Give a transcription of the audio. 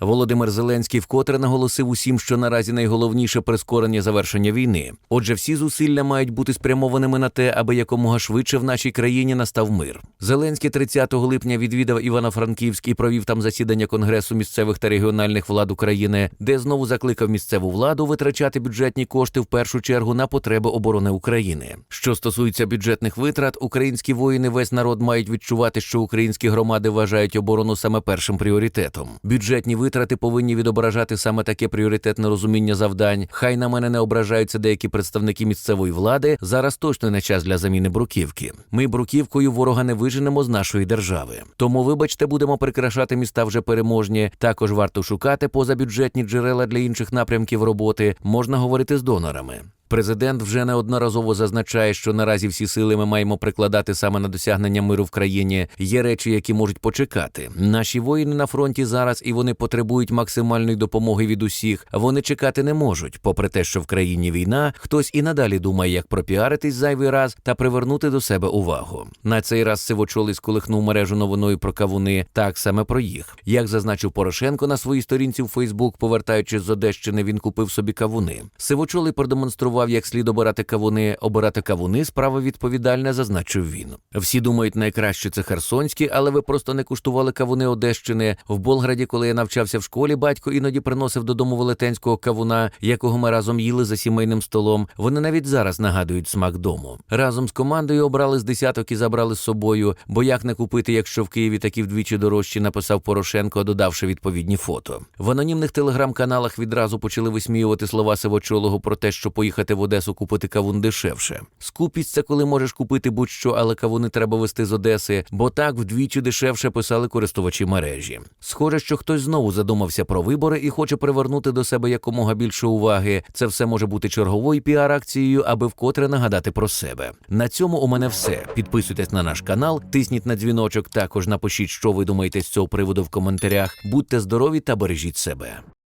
Володимир Зеленський вкотре наголосив усім, що наразі найголовніше прискорення завершення війни. Отже, всі зусилля мають бути спрямованими на те, аби якомога швидше в нашій країні настав мир. Зеленський 30 липня відвідав Івано-Франківськ і провів там засідання Конгресу місцевих та регіональних влад України, де знову закликав місцеву владу витрачати бюджетні кошти в першу чергу на потреби оборони України. Що стосується бюджетних витрат, українські воїни, весь народ мають відчувати, що українські громади вважають оборону саме першим пріоритетом. Бюджетні витрати повинні відображати саме таке пріоритетне розуміння завдань. Хай на мене не ображаються деякі представники місцевої влади. Зараз точно не час для заміни бруківки. Ми бруківкою ворога не виженемо з нашої держави. Тому, вибачте, будемо прикрашати міста вже переможні. Також варто шукати позабюджетні джерела для інших напрямків роботи. Можна говорити з донорами. Президент вже неодноразово зазначає, що наразі всі сили ми маємо прикладати саме на досягнення миру в країні. Є речі, які можуть почекати. Наші воїни на фронті зараз і вони потребують максимальної допомоги від усіх. Вони чекати не можуть. Попри те, що в країні війна, хтось і надалі думає, як пропіаритись зайвий раз та привернути до себе увагу. На цей раз сивочолий сколихнув мережу новиною про кавуни. Так саме про їх. Як зазначив Порошенко на своїй сторінці в Фейсбук, повертаючись з Одещини, він купив собі кавуни. Сивочолий продемонстрував, як слід обирати кавуни. Обирати кавуни справа відповідальна, зазначив він. Всі думають, найкраще це херсонські, але ви просто не куштували кавуни Одещини. В Болграді, коли я навчався в школі, батько іноді приносив додому велетенського кавуна, якого ми разом їли за сімейним столом. Вони навіть зараз нагадують смак дому. Разом з командою обрали з десяток і забрали з собою. Бо як не купити, якщо в Києві такі вдвічі дорожчі, написав Порошенко, додавши відповідні фото. В анонімних телеграм-каналах відразу почали висміювати слова Сивочолого про те, що поїхати в Одесу купити кавун дешевше. Скупість коли можеш купити будь-що, але кавуни треба вести з Одеси, бо так вдвічі дешевше писали користувачі мережі. Схоже, що хтось знову задумався про вибори і хоче привернути до себе якомога більше уваги. Це все може бути черговою піар-акцією, аби вкотре нагадати про себе. На цьому у мене все. Підписуйтесь на наш канал, тисніть на дзвіночок. Також напишіть, що ви думаєте з цього приводу в коментарях. Будьте здорові та бережіть себе.